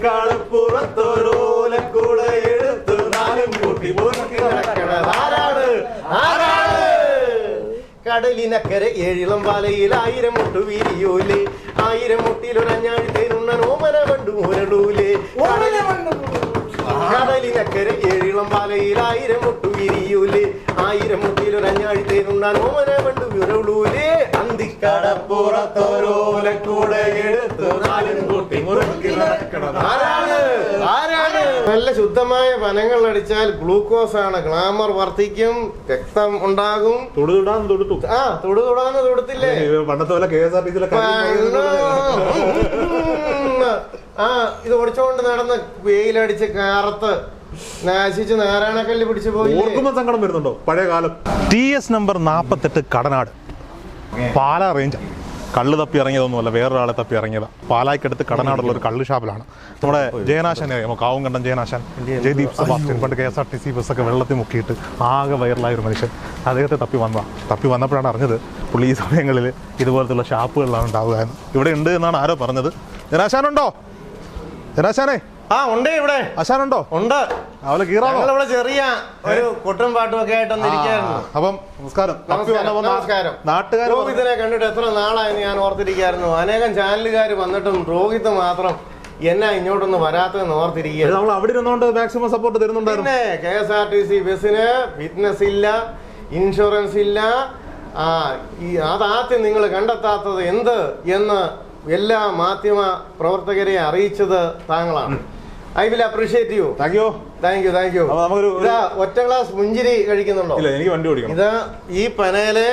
അന്തിക്കാളപ്പുറത്തൊരോലക്കൂടെ എടുത്തു നാലും കൂട്ടി മുറുക്കി നടക്കണത് ആരാണ്? ആരാണ്? കടലിനക്കരെ ഏഴിളം വലയിൽ ആയിരം മുട്ടു വിരിയൂലേ. ആയിരം മുട്ടിലൊരഞ്ഞാഴി തേനുണ്ണ നോമന കണ്ടു മുരളൂലേ കടലിനക്കരെ ഏഴിളം വലയിൽ ആയിരം മുട്ടു വിരിയൂലേ. ആയിരം മുട്ടിലൊരഞ്ഞാഴി തേനുണ്ണ നോമന കണ്ടു മുരളൂലേ അന്തിക്കടപ്പുറത്തൊരോലക്കൂടെ എടുത്തു നാലും കൂട്ടി മുറുക്കി നടക്കണത് ആരാണ്? ആരാണ്? നല്ല ശുദ്ധമായ വനങ്ങൾ അടിച്ചാൽ ഗ്ലൂക്കോസ് ആണ് ഗ്ലാമർ വർദ്ധിക്കും രക്തം ഉണ്ടാകും. തൊടുതുടാൻ തൊടുത്തു. ആ തൊടുതുടാന്ന് തൊടുത്തില്ലേ? പണ്ടത്തെ പോലെ കെ എസ് ആർ ടി സിയിലെ ആ ഇത് ഓടിച്ചോണ്ട് നടന്ന് വെയിലടിച്ച് കാറത്ത് നാശിച്ച് നാരായണക്കല്ല് പിടിച്ചു പോയി. ഓർക്കുമ്പോ സങ്കടം വരുന്നുണ്ടോ? പഴയ കാലം ടി എസ് നമ്പർ നാപ്പത്തെട്ട് കടനാട്. പാലാ റേഞ്ച് കള്ള് തപ്പി ഇറങ്ങിയതൊന്നുമല്ല വേറൊരാളെ തപ്പി ഇറങ്ങിയതാ. പാലായിക്കടുത്ത് കടനാടുള്ള ഒരു കള്ള് ഷാപ്പിലാണ്. നമ്മുടെ ജയനാശൻ അറിയാമോ? കാവും കണ്ടം ജയനാശാൻ. ജയദീപ് സെബാസ്റ്റ്യൻ. പണ്ട് K S R T C ബസ്സൊക്കെ വെള്ളത്തിൽ മുക്കിയിട്ട് ആകെ വൈറലായ ഒരു മനുഷ്യൻ. അദ്ദേഹത്തെ തപ്പി വന്നതാ. തപ്പി വന്നപ്പോഴാണ് അറിഞ്ഞത് പുള്ളി ഈ സമയങ്ങളിൽ ഇതുപോലത്തുള്ള ഷാപ്പുകളിലാണ് ഉണ്ടാവുക എന്ന്. ഇവിടെ ഉണ്ട് എന്നാണ് ആരോ പറഞ്ഞത്. ജനാശാനുണ്ടോ ജനാശാനെ ആ ഉണ്ട് ഇവിടെ. ആശാനുണ്ടോ ഉണ്ട്. അവൾ കീറാണോ? ഇവിടെ ചെറിയ ഒരു കൊട്ടും പാട്ടും ഒക്കെ ആയിട്ട് അപ്പം നമസ്കാരം. നമസ്കാരം, നാട്ടുകാർ രോഹിത്തിനെ കണ്ടിട്ട് എത്ര നാളായെന്ന് ഞാൻ ഓർത്തിരിക്കായിരുന്നു അനേകം ചാനലുകാർ വന്നിട്ടും രോഹിത് മാത്രം എന്നാ ഇങ്ങോട്ടൊന്ന് വരാത്തതെന്ന് ഓർത്തിരിക്കുക നമ്മൾ അവിടെ ഇരുന്നോണ്ട് മാക്സിമം സപ്പോർട്ട് തരുന്നുണ്ടായിരുന്നു. പിന്നെ K S R T C ബസ്സിന് ഫിറ്റ്നസ് ഇല്ല ഇൻഷുറൻസ് ഇല്ല. ആ ഈ അതാദ്യം നിങ്ങൾ കണ്ടെത്താത്തത് എന്ത് എന്ന് എല്ലാ മാധ്യമ പ്രവർത്തകരെ അറിയിച്ചത് താങ്കളാണ്. I will appreciate you thank you thank you thank you നമുക്കൊരു- ഇതാ ഒറ്റ ഗ്ലാസ് മുഞ്ചിരി കഴിക്കുന്നുണ്ടോ? ഇല്ല എനിക്ക് വണ്ടി ഓടിക്കണം. ഇതാ ഈ പനയിലെ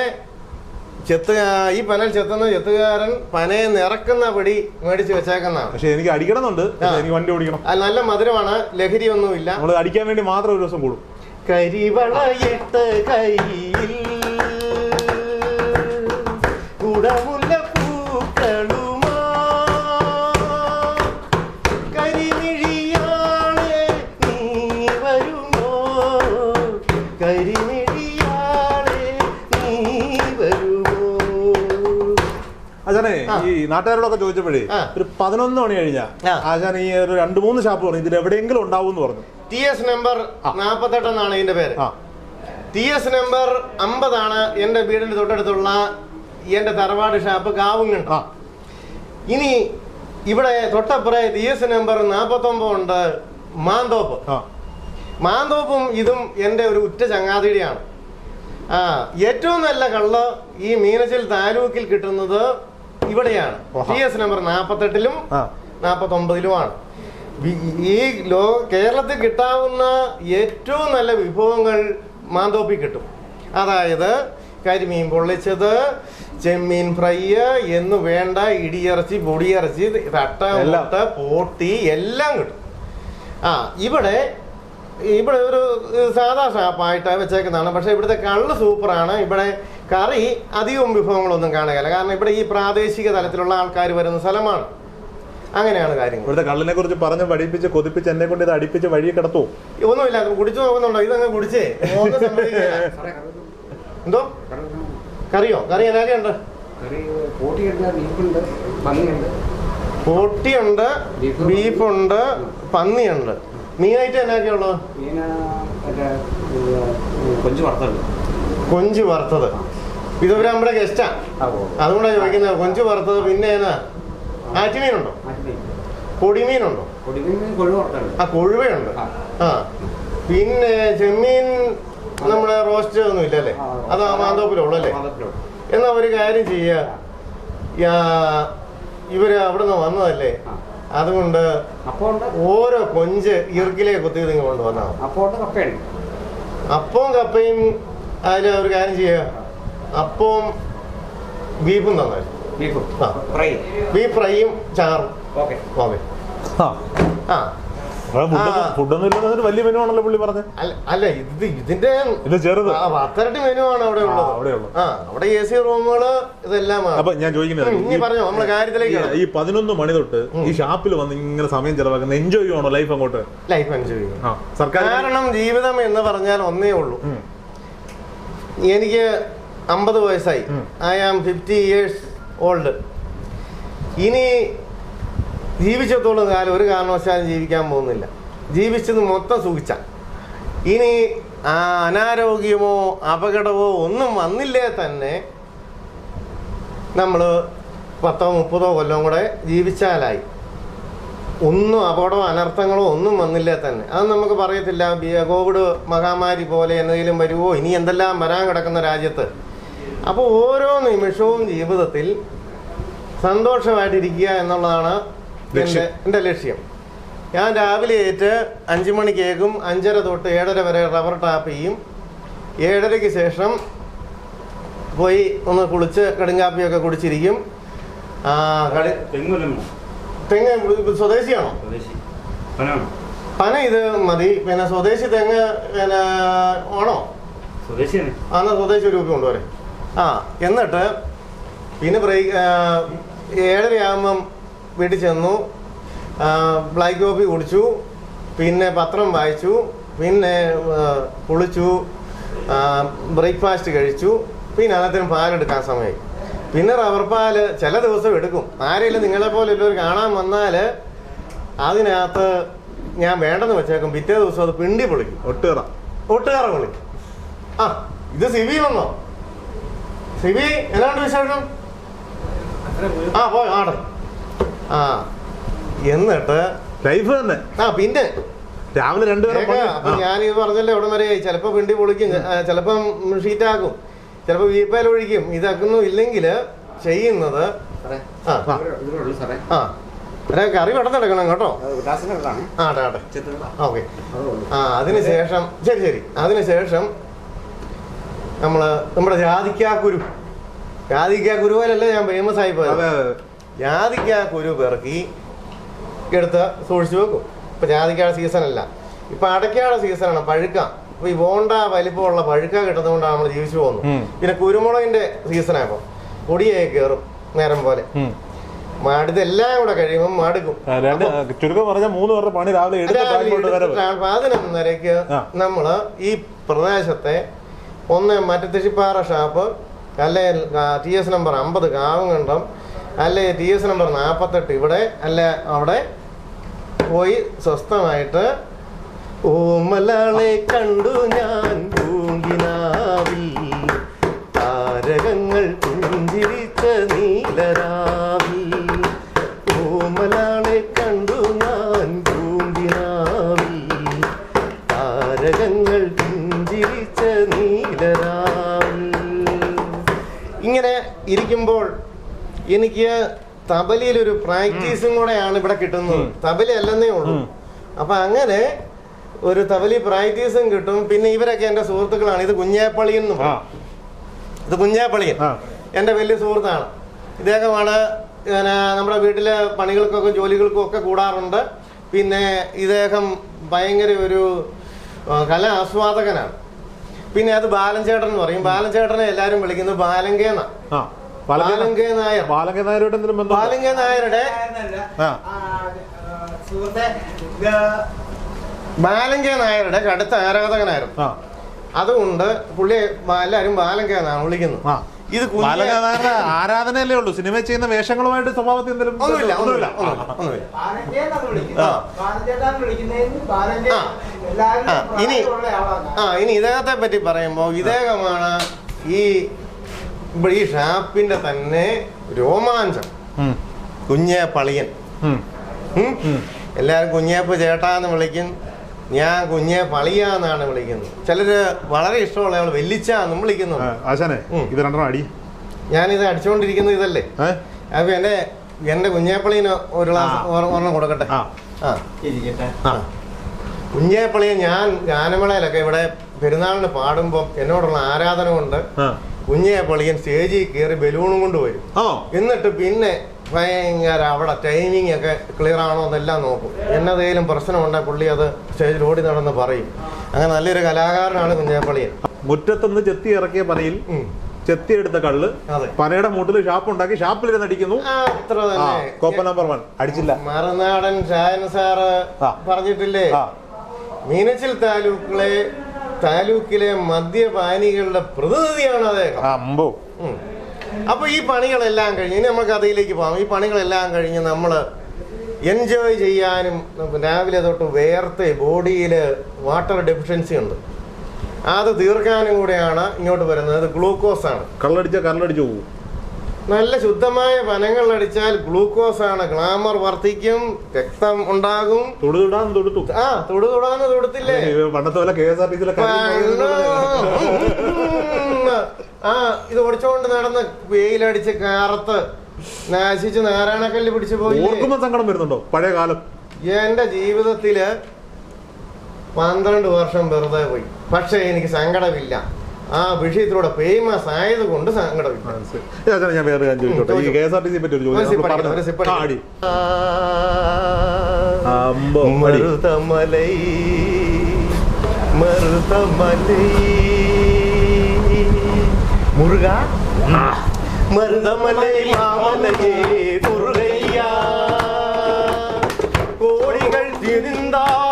ചെത്ത് ഈ പനൽ ചെത്തുന്ന ചെത്തുകാരൻ പനയെ നിറക്കുന്ന പിടി മേടിച്ച് വെച്ചേക്കുന്നതാണ്. പക്ഷെ എനിക്ക് അടിക്കണമെന്നുണ്ട്. എനിക്ക് വണ്ടി ഓടിക്കണം. അത് നല്ല മധുരമാണ് ലഹരി ഒന്നുമില്ല നമ്മൾ അടിക്കാൻ വേണ്ടി മാത്രം ഒരു ദിവസം കൂടും. കരിവളയിട്ട് കയ്യിൽ കുടമുല്ല പൂക്കളുമാ ആശാനെ ഈ നാട്ടുകാരോടൊക്കെ ചോദിച്ചപ്പോഴേ. ഒരു പതിനൊന്ന് മണി കഴിഞ്ഞാ. ആശാൻ ഈ ഒരു രണ്ട് മൂന്ന് ഷാപ്പ് പറഞ്ഞു ഇതിൽ എവിടെയെങ്കിലും ഉണ്ടാവും എന്ന് പറഞ്ഞു. ടി എസ് നമ്പർ നാപ്പത്തെട്ട് എന്നാണ് ഇതിന്റെ പേര്. ടി എസ് നമ്പർ അമ്പതാണ് എന്റെ വീടിന്റെ തൊട്ടടുത്തുള്ള എന്റെ തറവാട് ഷാപ്പ് കാവുങ്ങുണ്ട് ഇനി ഇവിടെ തൊട്ടപ്പുറേ ടി എസ് നമ്പർ നാപ്പത്തൊമ്പത് ഉണ്ട് മാന്തോപ്പ്. മാന്തോപ്പും ഇതും എന്റെ ഒരു ഉറ്റ ചങ്ങാതിടിയാണ് ആ ഏറ്റവും നല്ല കള്ള് ഈ മീനച്ചിൽ താലൂക്കിൽ കിട്ടുന്നത് ഇവിടെയാണ്. പി ടി എസ് നമ്പർ നാപ്പത്തെട്ടിലും നാപ്പത്തൊമ്പതിലുമാണ്. ഈ ലോ കേരളത്തിൽ കിട്ടാവുന്ന ഏറ്റവും നല്ല വിഭവങ്ങൾ മാന്തോപ്പി കിട്ടും. അതായത് കരിമീൻ പൊള്ളിച്ചത് ചെമ്മീൻ ഫ്രൈ എന്ന് വേണ്ട ഇടിയിറച്ചി പൊടിയിറച്ചി തട്ട മുട്ട പോട്ടി എല്ലാം കിട്ടും. ആ ഇവിടെ ഇവിടെ ഒരു സാധാ ഷാപ്പായിട്ട് വെച്ചേക്കുന്നതാണ്. പക്ഷേ ഇവിടുത്തെ കള്ള് സൂപ്പറാണ്. ഇവിടെ കറി അധികവും വിഭവങ്ങളൊന്നും കാണുകയില്ല. കാരണം ഇവിടെ ഈ പ്രാദേശിക തലത്തിലുള്ള ആൾക്കാർ വരുന്ന സ്ഥലമാണ്. അങ്ങനെയാണ് കാര്യം ഇവിടുത്തെ കള്ളിനെ കുറിച്ച് പറഞ്ഞ് പഠിപ്പിച്ച് കൊതിപ്പിച്ച് എന്നെ കൊണ്ട് ഇത് അടിപ്പിച്ച് വഴി കിടത്തോ. ഒന്നുമില്ല കുടിച്ചു നോക്കുന്നുണ്ടോ? ഇതങ്ങ് കുടിച്ചേ. എന്തോ? കറിയോ? കറി എന്നാലുണ്ട് പൊട്ടിയുണ്ട് ബീഫുണ്ട് പന്നിയുണ്ട്. മീനായിട്ട് എന്നൊക്കെ ഉള്ളത്? മീൻ മറ്റേ കൊഞ്ച് വറുത്തുണ്ട് കൊഞ്ച് വറുത്തത്. ഇതൊരു നമ്മുടെ ഗസ്റ്റാ അതുകൊണ്ടാണ് ചോദിക്കുന്നത്. കൊഞ്ച് വറുത്തത് പിന്നെ ഏതാ ആറ്റുമീനുണ്ടോ? പൊടിമീനുണ്ടോ? ആ കൊഴുവയുണ്ട്. ആ. ആ. പിന്നെ ചെമ്മീൻ നമ്മുടെ റോസ്റ്റ് ഒന്നും ഇല്ലല്ലേ അത് ആ മാന്തോപ്പിലുള്ളൂ അല്ലേ? എന്നാ ഒരു കാര്യം ചെയ്യുക ഇവർ അവിടെ നിന്ന് വന്നതല്ലേ. അതുകൊണ്ട് ഓരോ കൊഞ്ച് ഇറുക്കിലെ കുത്തി നിങ്ങൾ കൊണ്ടുവന്നാ അപ്പോൾ ഉണ്ട് കപ്പയുണ്ട്. അപ്പവും കപ്പയും അതിൽ ഒരു കാര്യം ചെയ്യുക അപ്പവും ബീഫും തന്നാൽ ബീഫ്. ഫ്രൈയും ചാറും. ഓക്കെ. ഓക്കെ. ആ. വലിയ മെനു ആണല്ലോ പുള്ളി പറഞ്ഞത് അല്ല ഇത് ഇതിന്റെ ഇത് ചെറുത്. പത്തരട്ടി മെനു ആണ് അവിടെ ഉള്ളത്. അവിടെ ആ അവിടെ എ സി റൂമുകൾ ഇതെല്ലാമാണ് അപ്പൊ ഞാൻ ചോദിക്കുന്നത് പറഞ്ഞോ നമ്മുടെ കാര്യത്തിലേക്ക് ഈ- പതിനൊന്ന് മണി തൊട്ട് ഈ ഷാപ്പിൽ വന്ന് ഇങ്ങനെ സമയം ചെലവാക്കുന്ന എൻജോയ് ചെയ്യണോ ലൈഫ് അങ്ങോട്ട്? ലൈഫ് എൻജോയ് ചെയ്യും ആ സർക്കാർ കാരണം ജീവിതം എന്ന് പറഞ്ഞാൽ ഒന്നേ ഉള്ളൂ. എനിക്ക് അമ്പത് വയസ്സായി. I am fifty years old ഇനി ജീവിച്ചത്തോളം കാലം ഒരു കാരണവശാലും ജീവിക്കാൻ പോകുന്നില്ല. ജീവിച്ചത് മൊത്തം സുഖിച്ച. ഇനി ആ അനാരോഗ്യമോ അപകടമോ ഒന്നും വന്നില്ലേ തന്നെ നമ്മൾ പത്തോ മുപ്പതോ കൊല്ലം കൂടെ ജീവിച്ചാലായി. ഒന്നും അപകടമോ അനർത്ഥങ്ങളോ ഒന്നും വന്നില്ലേ തന്നെ. അത് നമുക്ക് പറയത്തില്ല കോവിഡ് മഹാമാരി പോലെ എന്തെങ്കിലും വരുമോ ഇനി എന്തെല്ലാം വരാൻ കിടക്കുന്ന രാജ്യത്ത്? അപ്പോൾ ഓരോ നിമിഷവും ജീവിതത്തിൽ സന്തോഷമായിട്ടിരിക്കുക എന്നുള്ളതാണ് എന്റെ ലക്ഷ്യം. ഞാൻ രാവിലെ ഏറ്റ് മണി കേക്കും അഞ്ചര തൊട്ട് ഏഴര വരെ റബ്ബർ ടാപ്പ് ചെയ്യും. ഏഴരയ്ക്ക് ശേഷം പോയി ഒന്ന് കുളിച്ച് കടുങ്കാപ്പിയൊക്കെ കുടിച്ചിരിക്കും. തെങ്ങ് സ്വദേശിയാണോ? സ്വദേശി. പന ഇത് മതി. പിന്നെ സ്വദേശി തെങ്ങ് പിന്നെ ആണോ? അന്ന് സ്വദേശി ഒരു രൂപ കൊണ്ടുവരെ. ആ എന്നിട്ട് പിന്നെ ബ്രേക്ക് ഏഴരയാകുമ്പം വീട്ടിൽ ചെന്നു. ബ്ലാക്ക് കോഫി കുടിച്ചു. പിന്നെ പത്രം വായിച്ചു. പിന്നെ കുളിച്ചു. ബ്രേക്ക്ഫാസ്റ്റ് കഴിച്ചു. പിന്നെ അതിനകത്തിന് പാലെടുക്കാൻ സമയമായി പിന്നെ റബ്ബർ പാൽ ചില ദിവസം എടുക്കും. ആരെങ്കിലും നിങ്ങളെ പോലെ എല്ലാവരും കാണാൻ വന്നാൽ അതിനകത്ത് ഞാൻ വേണ്ടെന്ന് വെച്ചേക്കും. പിറ്റേ ദിവസം അത് പിണ്ടി പൊളിക്കും. ഒട്ടുകറ. ഒട്ടുകറ പൊളിക്കും. ആ ഇത് സിബി വന്നോ സിബി എന്നാണ്ട് വിശേഷം? ആ പോയി ആടെ. ആ. എന്നിട്ട് ലൈഫ് തന്നെ. ആ പിന്നെ. രാവിലെ രണ്ടുപേരും. അപ്പൊ ഞാൻ ഇത് പറഞ്ഞല്ലേ എവിടെ വരെയായി ചിലപ്പോ പിണ്ടി പൊളിക്കും. ചിലപ്പം ഷീറ്റാക്കും. ചിലപ്പോ വീപ്പയിൽ ഒഴിക്കും. ഇതാക്കുന്നു ഇല്ലെങ്കിൽ ചെയ്യുന്നത് ആ. കറി വെട്ടത്തെടുക്കണം കേട്ടോ. ആ ആട്ടെ ഓക്കെ. ആ അതിനുശേഷം ശരി ശരി. അതിനുശേഷം നമ്മൾ നമ്മുടെ ജാതിക്കാക്കുരു ജാതിക്കാക്കുരുവിലല്ലേ ഞാൻ ഫേമസ് ആയി പോയത്? അതെ കുരു പിറക്കി എടുത്ത് സൂക്ഷിച്ചു വെക്കും. ഇപ്പം ജാതിക്കയുടെ സീസണല്ല ഇപ്പം ഇപ്പൊ അടയ്ക്കയുടെ സീസണാണ് പഴുക്ക. അപ്പം ഈ ബോണ്ട വലിപ്പമുള്ള പഴുക്ക കിട്ടുന്നതുകൊണ്ടാണ് നമ്മൾ ജീവിച്ചു പോകുന്നത്. പിന്നെ കുരുമുളകിന്റെ സീസണായപ്പോൾ പൊടിയെ കയറും നേരം പോലെ. മടുതെല്ലാം കൂടെ കഴിയുമ്പോൾ മടുക്കും. ചുരുക്കം പറഞ്ഞ മൂന്ന് പേരുടെ പണി രാവിലെ പതിനൊന്നരക്ക് നമ്മൾ ഈ പ്രദേശത്തെ ഒന്ന് മറ്റത്തിഷിപ്പാറ ഷാപ്പ് അല്ലെ ടി എസ് നമ്പർ അമ്പത് കാവങ്കണ്ടം അല്ലെ ടി എസ് നമ്പർ നാൽപ്പത്തെട്ട് ഇവിടെ അല്ലെ അവിടെ പോയി സ്വസ്ഥമായിട്ട് ഓമലാളെ കണ്ടു ഞാൻ പൂങ്കിനാവിൽ താരകങ്ങൾ പുഞ്ചിരിച്ച നീലരാവിൽ എനിക്ക് തബലയിൽ ഒരു പ്രാക്ടീസും കൂടെയാണ് ഇവിടെ കിട്ടുന്നത്. തബല അല്ലെന്നേ ഉള്ളൂ. അപ്പൊ അങ്ങനെ ഒരു തബലി പ്രാക്ടീസും കിട്ടും. പിന്നെ ഇവരൊക്കെ എന്റെ സുഹൃത്തുക്കളാണ്. ഇത് കുഞ്ഞേപ്പള്ളിയൻ എന്ന് പറയും. ഇത് കുഞ്ഞേപ്പള്ളിയൻ. എന്റെ വലിയ സുഹൃത്താണ്. ഇദ്ദേഹമാണ് പിന്നെ നമ്മുടെ വീട്ടിലെ പണികൾക്കൊക്കെ ജോലികൾക്കും ഒക്കെ കൂടാറുണ്ട്. പിന്നെ ഇദ്ദേഹം ഭയങ്കര ഒരു കല ആസ്വാദകനാണ്. പിന്നെ അത് ബാലൻ ബാലൻചേട്ടൻ എന്ന് പറയും. ബാലൻചേട്ടനെ എല്ലാവരും വിളിക്കുന്നത് ബാലങ്കേന്ന ആ ബാലങ്കേ നായർ. ബന്ധം നായരുടെ ആ. ബാലങ്കേ നായരുടെ കടുത്ത ആരാധകനായിരുന്നു അതുകൊണ്ട് പുള്ളി എല്ലാരും എല്ലാവരും ബാലങ്കേ എന്നാണ് വിളിക്കുന്നത്. ഇത് ആരാധനയല്ലേ ഉള്ളൂ. സിനിമ ചെയ്യുന്ന വേഷങ്ങളുമായിട്ട് സ്വഭാവത്തിൽ എന്തെങ്കിലും ഒന്നുമില്ല ഒന്നുമില്ല. ഒന്നുമില്ല ഇനി ആ ഇനി ഇദ്ദേഹത്തെ പറ്റി പറയുമ്പോൾ ഇദ്ദേഹമാണ് ഈ ഇവിടെ ഈ ഷാപ്പിന്റെ തന്നെ രോമാഞ്ചം. കുഞ്ഞേ പളിയൻ. എല്ലാരും. എല്ലാവരും കുഞ്ഞേപ്പ് ചേട്ടാന്ന് വിളിക്കും. ഞാൻ കുഞ്ഞേ പളിയാന്നാണ് വിളിക്കുന്നത്. ചിലര് വളരെ ഇഷ്ടമുള്ള ആൾ വെല്ലിച്ചാന്നും വിളിക്കുന്നു. ആ, ആശാനെ ഉം. ഇത് രണ്ടെണ്ണം അടി. ഞാനിത് അടിച്ചുകൊണ്ടിരിക്കുന്നത് ഇതല്ലേ? അപ്പൊ എന്റെ എന്റെ കുഞ്ഞേപ്പളീന് ഒരു ഗ്ലാസ് ഒരെണ്ണം കൊടുക്കട്ടെ? ആ. കുഞ്ഞേപ്പള്ളിയെ ഞാൻ ഗാനമേളയിലൊക്കെ ഇവിടെ പെരുന്നാളിന് പാടുമ്പോൾ എന്നോടുള്ള ആരാധന കൊണ്ട് ആ പൊളിയൻ സ്റ്റേജിൽ കയറി ബലൂണും കൊണ്ട് വരും. എന്നിട്ട് പിന്നെ ഭയങ്കര അവിടെ ടൈമിംഗ് ഒക്കെ ക്ലിയർ ആണോ എന്നെല്ലാം നോക്കും. എന്നതേലും പ്രശ്നമുണ്ടെങ്കിൽ പുള്ളി അത് സ്റ്റേജിൽ ഓടി നടന്ന് പറയും. അങ്ങനെ നല്ലൊരു കലാകാരനാണ് കുഞ്ഞേപ്പള്ളിയൻ മുറ്റത്തുനിന്ന് ചെത്തി ഇറക്കിയ പനയിൽ ചെത്തിയെടുത്ത ചെത്തി എടുത്ത കള്ള് പനയുടെ മൂട്ടിൽ ഷാപ്പ് ഉണ്ടാക്കി ഷാപ്പിലിരുന്ന് അടിക്കുന്നു. കോപ്പ നമ്പർ വൺ. അടിച്ചില്ല. മറുനാടൻ ഷായൻ സാറ് പറഞ്ഞിട്ടില്ലേ? മീനച്ചിൽ താലൂക്കിലെ താലൂക്കിലെ മദ്യപാനികളുടെ പ്രതിനിധിയാണ് അദ്ദേഹം. അമ്പോ. അപ്പൊ ഈ പണികളെല്ലാം കഴിഞ്ഞ് ഇനി നമുക്ക് അതിലേക്ക് പോകാം. ഈ പണികളെല്ലാം കഴിഞ്ഞ് നമ്മൾ എൻജോയ് ചെയ്യാനും രാവിലെ തൊട്ട് വേർത്ത് ബോഡിയിൽ വാട്ടർ ഡെഫിഷ്യൻസി ഉണ്ട്. അത് തീർക്കാനും കൂടെയാണ് ഇങ്ങോട്ട് വരുന്നത്. ഗ്ലൂക്കോസ് ആണ്. കള്ളടിച്ച കള്ളടിച്ചു പോകും നല്ല ശുദ്ധമായ വനങ്ങൾ അടിച്ചാൽ ഗ്ലൂക്കോസ് ആണ് ഗ്ലാമർ വർദ്ധിക്കും രക്തം ഉണ്ടാകും. തൊടുതുടാൻ തൊടുത്തു. ആ തൊടുതുടാന്ന് തൊടുത്തില്ലേ? പണ്ടത്തെ പോലെ കെ എസ് ആർ ടി സിയിലെ ആ ഇത് ഓടിച്ചോണ്ട് നടന്ന് വെയിലടിച്ച് കാറത്ത് നാശിച്ച് നാരായണക്കല്ല് പിടിച്ചു പോയി. ഓർക്കുമ്പോ സങ്കടം വരുന്നുണ്ടോ? പഴയ കാലം. എന്റെ ജീവിതത്തിൽ പന്ത്രണ്ട് വർഷം വെറുതെ പോയി. പക്ഷെ എനിക്ക് സങ്കടമില്ല. ആ വിഷയത്തിലൂടെ ഫേമസ് ആയത് കൊണ്ട് സങ്കടമില്ല മനസ്സിലായി. ഞാൻ വേറെ ഞാൻ ചോദിച്ചോട്ടെ. ഈ K S R T C പറ്റി ഒരു ചോദ്യം. മരുതമലൈ മരുതമലൈ. മുരുക? മരുതമലൈ മാമലയേ മുരുകയ്യ. കോടികൾ തിരിന്താലും